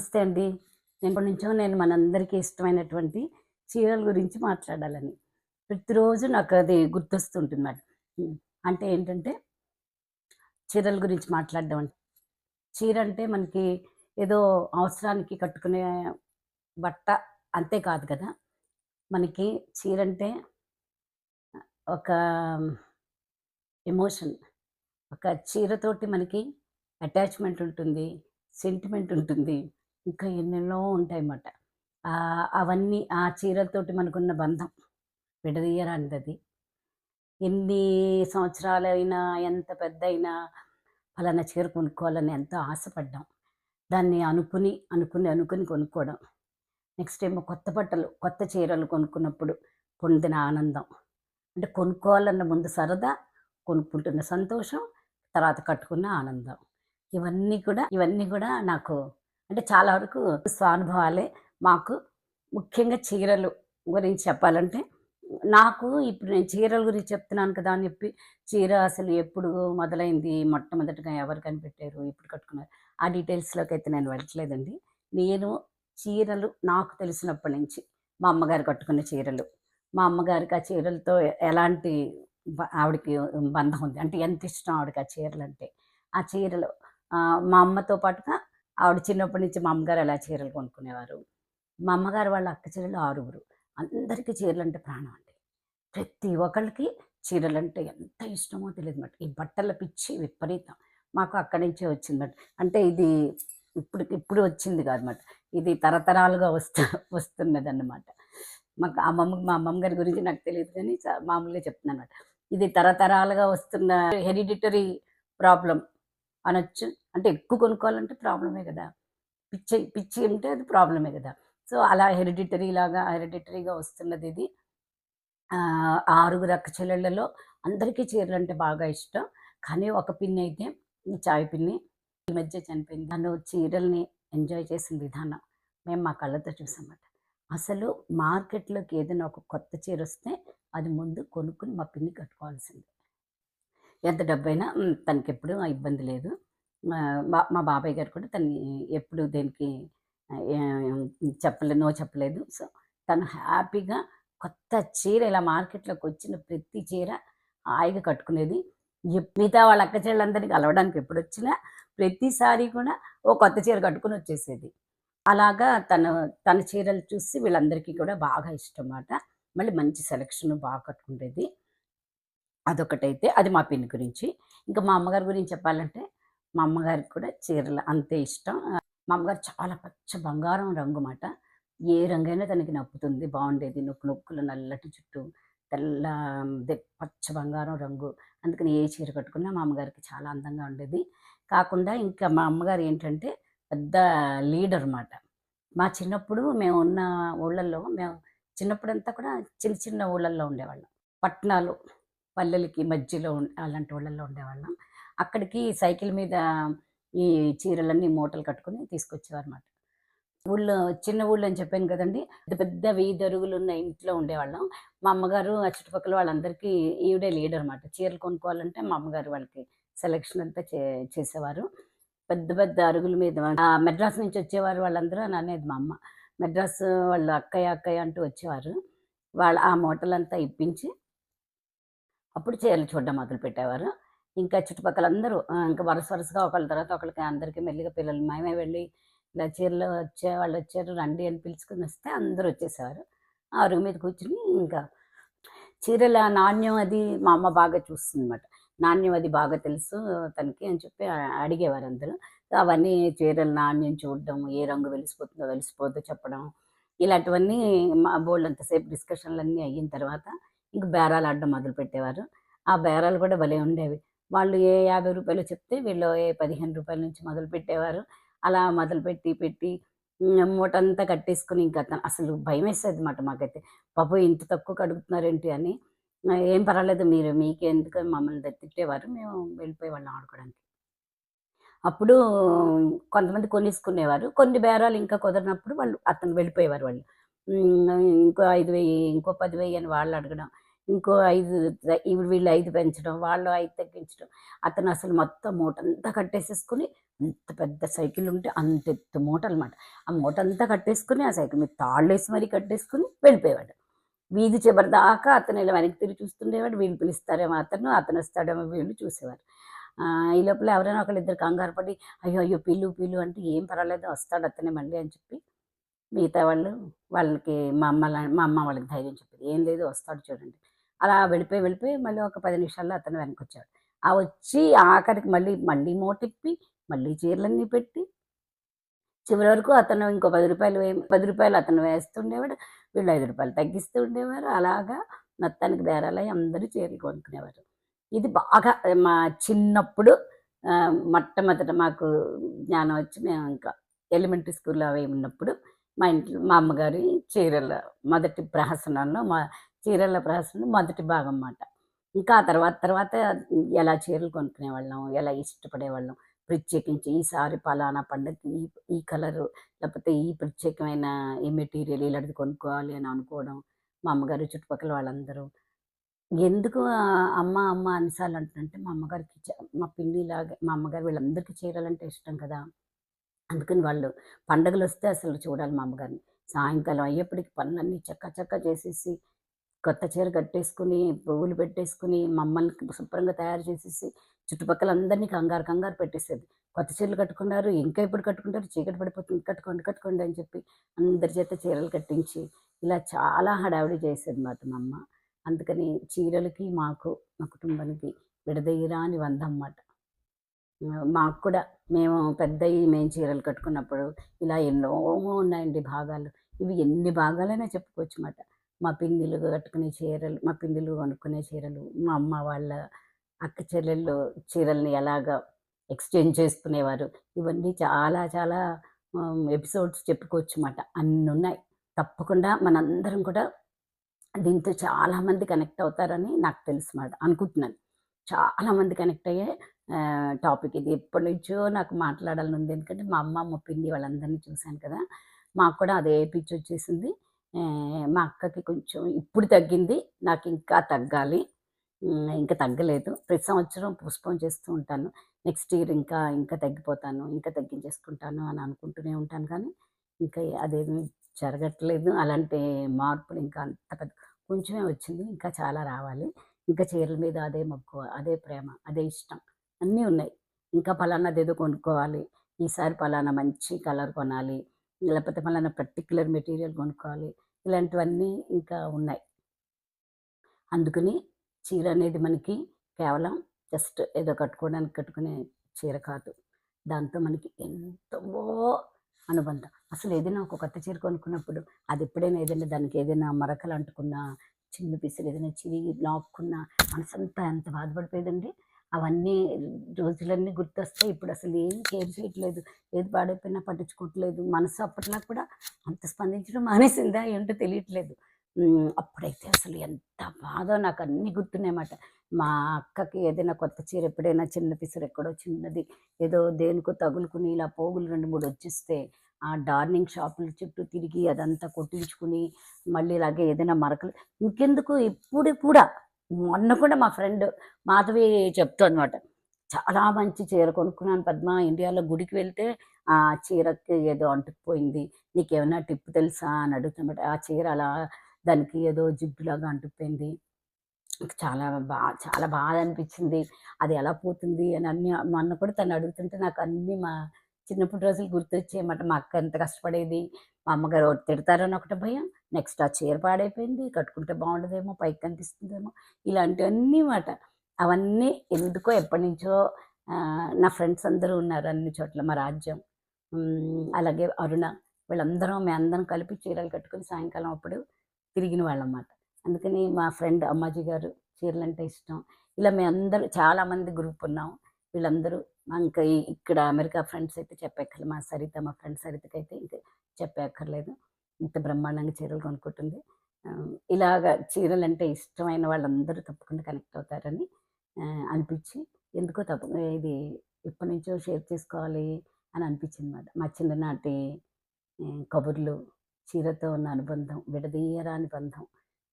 నమస్తే అండి. ఎప్పటి నుంచో నేను మనందరికీ ఇష్టమైనటువంటి చీరల గురించి మాట్లాడాలని. ప్రతిరోజు నాకు అది గుర్తొస్తుంటుంది మాట అంటే ఏంటంటే చీరల గురించి మాట్లాడడం అంటే చీర అంటే మనకి ఏదో అవసరానికి కట్టుకునే బట్ట అంతే కాదు కదా. మనకి చీర అంటే ఒక ఎమోషన్. ఒక చీరతోటి మనకి అటాచ్మెంట్ ఉంటుంది సెంటిమెంట్ ఉంటుంది. ఇంకా ఎన్నెన్నో ఉంటాయి అన్నమాట అవన్నీ ఆ చీరలతోటి మనకున్న బంధం. విడదీయరానిది అది ఎన్ని సంవత్సరాలైనా ఎంత పెద్ద అయినా ఫలానా చీర కొనుక్కోవాలని ఎంతో ఆశపడ్డాం. దాన్ని అనుకుని అనుకుని అనుకుని కొనుక్కోవడం. నెక్స్ట్ ఏమో కొత్త బట్టలు కొత్త చీరలు కొనుక్కున్నప్పుడు పొందిన ఆనందం. అంటే కొనుక్కోవాలన్న ముందు సరదా కొనుక్కుంటున్న సంతోషం తర్వాత కట్టుకున్న ఆనందం. ఇవన్నీ కూడా ఇవన్నీ కూడా నాకు అంటే చాలా వరకు స్వానుభవాలే. మాకు ముఖ్యంగా చీరలు గురించి చెప్పాలంటే నాకు ఇప్పుడు నేను చీరల గురించి చెప్తున్నాను కదా అని చెప్పి చీర అసలు ఎప్పుడు మొదలైంది? మొట్టమొదటిగా ఎవరు కనిపెట్టారు? ఇప్పుడు కట్టుకున్నారు? ఆ డీటెయిల్స్లోకి అయితే నేను వెళ్ళట్లేదండి. నేను చీరలు నాకు తెలిసినప్పటి నుంచి మా అమ్మగారు కట్టుకున్న చీరలు. మా అమ్మగారికి ఆ చీరలతో ఎలాంటి ఆవిడకి బంధం ఉంది? అంటే ఎంత ఇష్టం ఆవిడకి ఆ చీరలు అంటే ఆ చీరలు మా అమ్మతో పాటుగా ఆవిడ చిన్నప్పటి నుంచి మా అమ్మగారు ఎలా చీరలు కొనుక్కునేవారు? మా అమ్మగారు వాళ్ళ అక్క చెల్లెలు ఆరుగురు. అందరికీ చీరలు అంటే ప్రాణం అండి. ప్రతి ఒక్కళ్ళకి చీరలు అంటే ఎంత ఇష్టమో తెలియదు మాట. ఈ బట్టల పిచ్చి విపరీతం. మాకు అక్కడి నుంచే వచ్చిందన్నమాట అంటే ఇది ఇప్పుడు ఇప్పుడు వచ్చింది కాదన్నమాట ఇది తరతరాలుగా వస్తు వస్తున్నది అన్నమాట మాకు అమ్మమ్మ మా అమ్మమ్మ గారి గురించి నాకు తెలియదు కానీ మామూలుగా చెప్తున్నాను అనమాట ఇది తరతరాలుగా వస్తున్న హెరిడిటరీ ప్రాబ్లం. అనొచ్చు. అంటే ఎక్కువ కొనుక్కోవాలంటే ప్రాబ్లమే కదా. పిచ్చి పిచ్చి ఉంటే అది ప్రాబ్లమే కదా. సో అలా హెరిడిటరీ లాగా హెరిడిటరీగా వస్తున్నది ఇది. ఆరుగురు అక్క చెల్లెళ్ళలో అందరికీ చీరలు అంటే బాగా ఇష్టం. కానీ ఒక పిన్ని అయితే చాయ్ పిన్ని ఈ మధ్య చనిపోయింది. తను చీరల్ని ఎంజాయ్ చేసిన విధానం మేము మా కళ్ళతో చూసామట అసలు మార్కెట్లోకి ఏదైనా ఒక కొత్త చీర వస్తే అది ముందు కొనుక్కుని మా పిన్ని కట్టుకోవాల్సింది. ఎంత డబ్బైనా తనకి ఎప్పుడు ఇబ్బంది లేదు. మా బాబాయ్ గారు కూడా తను ఎప్పుడు దేనికి చెప్పలేదు నో చెప్పలేదు. సో తను హ్యాపీగా కొత్త చీర ఇలా మార్కెట్లోకి వచ్చిన ప్రతి చీర హాయిగా కట్టుకునేది. మిగతా వాళ్ళ అక్క చెల్లెలందరినీ కలవడానికి ఎప్పుడు వచ్చినా ప్రతిసారి కూడా ఓ కొత్త చీర కట్టుకుని వచ్చేసేది. అలాగా తన తన చీరలు చూసి వీళ్ళందరికీ కూడా బాగా ఇష్టం అన్నమాట మళ్ళీ మంచి సెలక్షన్ బాగా కట్టుకునేది అదొకటైతే అది మా పిన్ని గురించి. ఇంకా మా అమ్మగారి గురించి చెప్పాలంటే మా అమ్మగారికి కూడా చీరలు అంతే ఇష్టం. మా అమ్మగారు చాలా పచ్చ బంగారం రంగు మాట. ఏ రంగైనా తనకి నప్పుతుంది. బాగుండేది. నొక్కు నొక్కులు నల్లటి చుట్టూ తెల్ల పచ్చ బంగారం రంగు. అందుకని ఏ చీర కట్టుకున్నా మా అమ్మగారికి చాలా అందంగా ఉండేది. కాకుండా ఇంకా మా అమ్మగారు ఏంటంటే పెద్ద లీడర్ అన్నమాట మా చిన్నప్పుడు మేము ఉన్న ఊళ్ళల్లో మేము చిన్నప్పుడంతా కూడా చిన్న చిన్న ఊళ్ళల్లో ఉండేవాళ్ళం. పట్టణాలు పల్లెలకి మధ్యలో అలాంటి ఊళ్ళల్లో ఉండేవాళ్ళం. అక్కడికి సైకిల్ మీద ఈ చీరలన్నీ మూటలు కట్టుకుని తీసుకొచ్చేవారు అనమాట ఊళ్ళో చిన్న ఊళ్ళో అని చెప్పాను కదండి పెద్ద పెద్ద వెయ్యి అరుగులు ఉన్న ఇంట్లో ఉండేవాళ్ళం. మా అమ్మగారు ఆ చుట్టుపక్కల వాళ్ళందరికీ ఈవిడే లీడర్ అనమాట చీరలు కొనుక్కోవాలంటే మా అమ్మగారు వాళ్ళకి సెలెక్షన్ అంతా చే చేసేవారు. పెద్ద పెద్ద అరుగుల మీద మెడ్రాస్ నుంచి వచ్చేవారు వాళ్ళందరూ అని అనేది మా అమ్మ. మెడ్రాస్ వాళ్ళు అక్కయ్య అక్కయ్య అంటూ వచ్చేవారు. వాళ్ళ ఆ మూటలంతా ఇప్పించి అప్పుడు చీరలు చూడడం మొదలు పెట్టేవారు. ఇంకా చుట్టుపక్కల అందరూ ఇంకా వరుస వరుసగా ఒకళ్ళ తర్వాత ఒకళ్ళకి అందరికీ మెల్లిగా పిల్లలు మేమే వెళ్ళి ఇలా చీరలు వచ్చే వాళ్ళు వచ్చారు రండి అని పిలుచుకుని వస్తే అందరూ వచ్చేసేవారు. ఆ అరుగు మీద కూర్చుని ఇంకా చీరల నాణ్యం అది మా అమ్మ బాగా చూస్తుంది అనమాట నాణ్యం అది బాగా తెలుసు తనకి అని చెప్పి అడిగేవారు అందరూ. అవన్నీ చీరల నాణ్యం చూడడం ఏ రంగు వెలిసిపోతుందో వెలిసిపోతుందో చెప్పడం ఇలాంటివన్నీ మా బోల్డ్ అంతసేపు డిస్కషన్లు అన్నీ అయిన తర్వాత ఇంక బేరాలు ఆడడం మొదలు పెట్టేవారు ఆ బేరాలు కూడా భలే ఉండేవి. వాళ్ళు ఏ యాభై రూపాయలు చెప్తే వీళ్ళు ఏ పదిహేను రూపాయల నుంచి మొదలు పెట్టేవారు అలా మొదలు పెట్టి పెట్టి మూటంతా కట్టేసుకుని ఇంకా అసలు భయం వేసేది అనమాట మాకైతే. పాప ఇంత తక్కువ కడుగుతున్నారేంటి అని. ఏం పర్వాలేదు మీరు మీకు ఎందుకు మమ్మల్ని తిట్టేవారు మేము వెళ్ళిపోయేవాళ్ళం ఆడుకోవడానికి. అప్పుడు కొంతమంది కొనేసుకునేవారు. కొన్ని బేరాలు ఇంకా కుదరినప్పుడు వాళ్ళు అతను వెళ్ళిపోయేవారు వాళ్ళు. ఇంకో ఐదు వెయ్యి ఇంకో పది వెయ్యి అని వాళ్ళు అడగడం. ఇంకో ఐదు ఇవి వీళ్ళు ఐదు పెంచడం వాళ్ళు ఐదు తగ్గించడం. అతను అసలు మొత్తం మూట అంతా కట్టేసేసుకుని అంత పెద్ద సైకిల్ ఉంటే అంత ఎత్తు మూట అనమాట ఆ మూట అంతా కట్టేసుకుని ఆ సైకిల్ మీద తాళ్ళేసి మరీ కట్టేసుకుని వెళ్ళిపోయేవాడు. వీధి చివరి దాకా అతను ఇలా వెనక్కి తిరిగి చూస్తుండేవాడు. వీళ్ళు పిలుస్తారేమో అతను అతను వస్తాడేమో వీళ్ళు చూసేవారు. ఈ లోపల ఎవరైనా ఒకళ్ళు ఇద్దరు కంగారు పడి అయ్యో అయ్యో పిల్లు పిల్లు అంటే ఏం పర్వాలేదు వస్తాడు అతనే మళ్ళీ అని చెప్పి మిగతా వాళ్ళు వాళ్ళకి మా అమ్మ మా అమ్మ వాళ్ళకి ధైర్యం చెప్పింది. ఏం లేదు వస్తాడు చూడండి. అలా వెళ్ళిపోయి వెళ్ళిపోయి మళ్ళీ ఒక పది నిమిషాల్లో అతను వెనక్కి వచ్చాడు ఆ వచ్చి ఆఖరికి మళ్ళీ మళ్ళీ మోటిప్పి మళ్ళీ చీరలన్నీ పెట్టి చివరి వరకు అతను ఇంకో పది రూపాయలు వే- పది రూపాయలు అతను వేస్తుండేవాడు వీళ్ళు ఐదు రూపాయలు తగ్గిస్తూ ఉండేవారు. అలాగా మొత్తానికి బేరాలై అందరూ చీరలు కొనుక్కునేవారు. ఇది బాగా మా చిన్నప్పుడు మొట్టమొదట మాకు జ్ఞానం వచ్చి మేము ఇంకా ఎలిమెంటరీ స్కూల్లో అవి ఉన్నప్పుడు మా ఇంట్లో మా అమ్మగారి చీరల మొదటి ప్రహసనంలో మా చీరల ప్రహసనం మొదటి భాగం అన్నమాట ఇంకా ఆ తర్వాత తర్వాత ఎలా చీరలు కొనుక్కునేవాళ్ళం ఎలా ఇష్టపడేవాళ్ళం. ప్రత్యేకించి ఈసారి పలానా పండుగ ఈ ఈ కలరు లేకపోతే ఈ ప్రత్యేకమైన ఈ మెటీరియల్ ఇలాంటిది కొనుక్కోవాలి అని అనుకోవడం మా అమ్మగారు చుట్టుపక్కల వాళ్ళందరూ. ఎందుకు అమ్మ అమ్మ అనిసార్లు అంటుంటే మా అమ్మగారికి మా పిన్నిలాగా మా అమ్మగారు వీళ్ళందరికీ చీరలంటే ఇష్టం కదా. అందుకని వాళ్ళు పండగలు వస్తే అసలు చూడాలి మా అమ్మగారిని సాయంకాలం అయ్యేప్పటికి పనులన్నీ చక్క చక్క చేసేసి కొత్త చీర కట్టేసుకుని పువ్వులు పెట్టేసుకుని మమ్మల్ని శుభ్రంగా తయారు చేసేసి చుట్టుపక్కల అందరినీ కంగారు కంగారు పెట్టేసేది. కొత్త చీరలు కట్టుకున్నారు ఇంకా ఇప్పుడు కట్టుకుంటారు? చీకటి పడిపోతుంది. కట్టుకోండి కట్టుకోండి అని చెప్పి అందరి చేత చీరలు కట్టించి ఇలా చాలా హడావిడి చేసేది మాట మా అమ్మ. అందుకని చీరలకి మాకు మా కుటుంబానికి విడదీయరాని వంద అన్నమాట మాకు కూడా మేము పెద్దవి మేము చీరలు కట్టుకున్నప్పుడు ఇలా ఎన్నో ఉన్నాయండి భాగాలు. ఇవి ఎన్ని భాగాలైనా చెప్పుకోవచ్చు అన్నమాట మా పిన్నిలు కట్టుకునే చీరలు మా పిన్నిలు కొనుక్కునే చీరలు మా అమ్మ వాళ్ళ అక్క చెల్లెళ్ళు చీరల్ని ఎలాగ ఎక్స్చేంజ్ చేసుకునేవారు. ఇవన్నీ చాలా చాలా ఎపిసోడ్స్ చెప్పుకోవచ్చు అన్నమాట అన్ని ఉన్నాయి తప్పకుండా మనందరం కూడా దీంతో చాలామంది కనెక్ట్ అవుతారని నాకు తెలుసు మాట. అనుకుంటున్నాను. చాలామంది కనెక్ట్ అయ్యే టాపిక్ ఇది. ఎప్పటి నుంచో నాకు మాట్లాడాలని ఉంది. ఎందుకంటే మా అమ్మ మా పిన్ని వాళ్ళందరినీ చూశాను కదా. మాకు కూడా అదే పిచ్చి వచ్చేసింది. మా అక్కకి కొంచెం ఇప్పుడు తగ్గింది. నాకు ఇంకా తగ్గాలి. ఇంకా తగ్గలేదు. ప్రతి సంవత్సరం పోస్ట్పోన్ చేస్తూ ఉంటాను. నెక్స్ట్ ఇయర్ ఇంకా ఇంకా తగ్గిపోతాను. ఇంకా తగ్గించేసుకుంటాను అని అనుకుంటూనే ఉంటాను కానీ ఇంకా అదేమీ జరగట్లేదు. అలాంటి మార్పులు ఇంకా అంత పెద్ద కొంచెమే వచ్చింది. ఇంకా చాలా రావాలి. ఇంకా చీరల మీద అదే మక్కువ అదే ప్రేమ అదే ఇష్టం. అన్నీ ఉన్నాయి. ఇంకా పలానాది ఏదో కొనుక్కోవాలి. ఈసారి పలానా మంచి కలర్ కొనాలి. లేకపోతే పలానా పర్టికులర్ మెటీరియల్ కొనుక్కోవాలి. ఇలాంటివన్నీ ఇంకా ఉన్నాయి. అందుకని చీర అనేది మనకి కేవలం జస్ట్ ఏదో కట్టుకోవడానికి కట్టుకునే చీర కాదు. దాంతో మనకి ఎంతో అనుబంధం. అసలు ఏదైనా ఒక కొత్త చీర కొనుక్కున్నప్పుడు అది ఎప్పుడైనా ఏదైనా దానికి ఏదైనా మరకలు అంటుకున్నా చిన్న పిసలు ఏదైనా చిరిగి లాక్కున్న మనసంతా ఎంత బాధపడిపోయేదండి? అవన్నీ రోజులన్నీ గుర్తొస్తాయి. ఇప్పుడు అసలు ఏం కేర్ చేయట్లేదు. ఏది పాడైపోయినా పట్టించుకోవట్లేదు. మనసు అప్పట్లో కూడా అంత స్పందించడం మానేసిందా ఏంటో తెలియట్లేదు. అప్పుడైతే అసలు ఎంత బాధో నాకు అన్నీ గుర్తున్నాయన్నమాట. మా అక్కకి ఏదైనా కొత్త చీర ఎప్పుడైనా చిన్న పిసరు ఎక్కడో చిన్నది ఏదో దేనికో తగులుకుని ఇలా పోగులు రెండు మూడు వచ్చేస్తే ఆ డార్నింగ్ షాపుల చుట్టూ తిరిగి అదంతా కొట్టించుకుని మళ్ళీ ఇలాగే ఏదైనా మరకలు ఇంకెందుకు? ఇప్పుడు కూడా మొన్న కూడా మా ఫ్రెండ్ మాధవి చెప్తా అనమాట చాలా మంచి చీర కొనుక్కున్నాను పద్మ ఇండియాలో గుడికి వెళ్తే ఆ చీరకి ఏదో అంటుకుపోయింది. నీకేమైనా టిప్ తెలుసా? అని అడుగుతామట ఆ చీర అలా దానికి ఏదో జిడ్డులాగా అంటుకుపోయింది. చాలా బా చాలా బాధ అనిపించింది. అది ఎలా పోతుంది? అని అన్ని మొన్న కూడా తను అడుగుతుంటే నాకు అన్ని మా చిన్నప్పటి రోజులు గుర్తొచ్చేయమాట మా అక్క ఎంత కష్టపడేది మా అమ్మగారు తిడతారని ఒకటి భయం నెక్స్ట్ ఆ చీర పాడైపోయింది కట్టుకుంటే బాగుండదేమో పైకి కనిపిస్తుందేమో ఇలాంటివన్నీ మాట అవన్నీ ఎందుకో ఎప్పటి నుంచో నా ఫ్రెండ్స్ అందరూ ఉన్నారు అన్ని చోట్ల మా రాజ్యం. అలాగే అరుణ వీళ్ళందరం మేము అందరం కలిపి చీరలు కట్టుకుని సాయంకాలం అప్పుడు తిరిగిన వాళ్ళమాట అందుకని మా ఫ్రెండ్ అమ్మాజీ గారు చీరలు అంటే ఇష్టం. ఇలా మేము అందరూ చాలామంది గ్రూప్ ఉన్నాం. వీళ్ళందరూ ఇంకా ఇక్కడ అమెరికా ఫ్రెండ్స్ అయితే చెప్పక్కర్లేదు మా సరిత మా ఫ్రెండ్ సరితకి అయితే ఇంకా చెప్పక్కర్లేదు. ఇంత బ్రహ్మాండంగా చీరలు కొనుక్కుంటుంది. ఇలాగ చీరలు అంటే ఇష్టమైన వాళ్ళందరూ తప్పకుండా కనెక్ట్ అవుతారని అనిపించి ఎందుకో తప్ప ఇది ఎప్పటి నుంచో షేర్ చేసుకోవాలి అని అనిపించింది అనమాట మా చిన్ననాటి కబుర్లు చీరతో ఉన్న అనుబంధం విడదీయరాని బంధం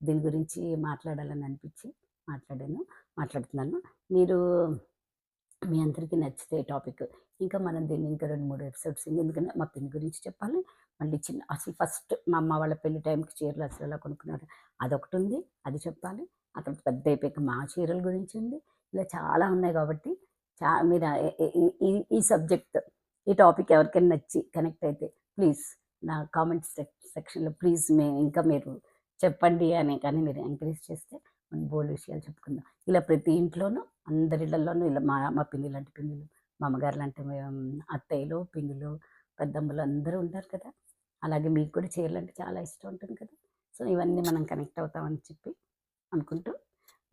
దీని గురించి మాట్లాడాలని అనిపించి మాట్లాడాను మాట్లాడుతున్నాను. మీరు మీ అందరికీ నచ్చితే టాపిక్. ఇంకా మనం దీన్ని ఇంకా రెండు మూడు ఎపిసోడ్స్ ఎందుకంటే మా పిన్ని గురించి చెప్పాలి. మళ్ళీ చిన్న అసలు ఫస్ట్ మా అమ్మ వాళ్ళ పెళ్ళి టైంకి చీరలు అసలు ఎలా కొనుక్కున్నారు అదొకటి ఉంది. అది చెప్పాలి. అక్కడ పెద్ద అయిపోయాక మా చీరల గురించి ఉంది. ఇలా చాలా ఉన్నాయి కాబట్టి చా మీరు ఈ- ఈ- ఈ సబ్జెక్ట్ ఈ టాపిక్ ఎవరికైనా నచ్చి కనెక్ట్ అయితే ప్లీజ్ నా కామెంట్ సెక్షన్లో ప్లీజ్ మే ఇంకా మీరు చెప్పండి అని కానీ మీరు ఎంకరేజ్ చేస్తే మనం బోల్డ్ విషయాలు చెప్పుకుందాం. ఇలా ప్రతి ఇంట్లోనూ అందరిళ్ళల్లోనూ ఇలా మా మా పిన్ని లాంటి పిన్నులు మా అమ్మగారు లాంటి అత్తయ్యలు పిన్నులు పెద్దమ్మలు అందరూ ఉంటారు కదా. అలాగే మీకు కూడా చేయాలంటే చాలా ఇష్టం ఉంటుంది కదా. సో ఇవన్నీ మనం కనెక్ట్ అవుతామని చెప్పి అనుకుంటూ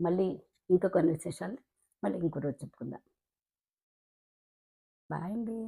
మళ్ళీ ఇంకా కొన్ని విశేషాలు మళ్ళీ ఇంకో రోజు చెప్పుకుందాం. బాయ్ అండి.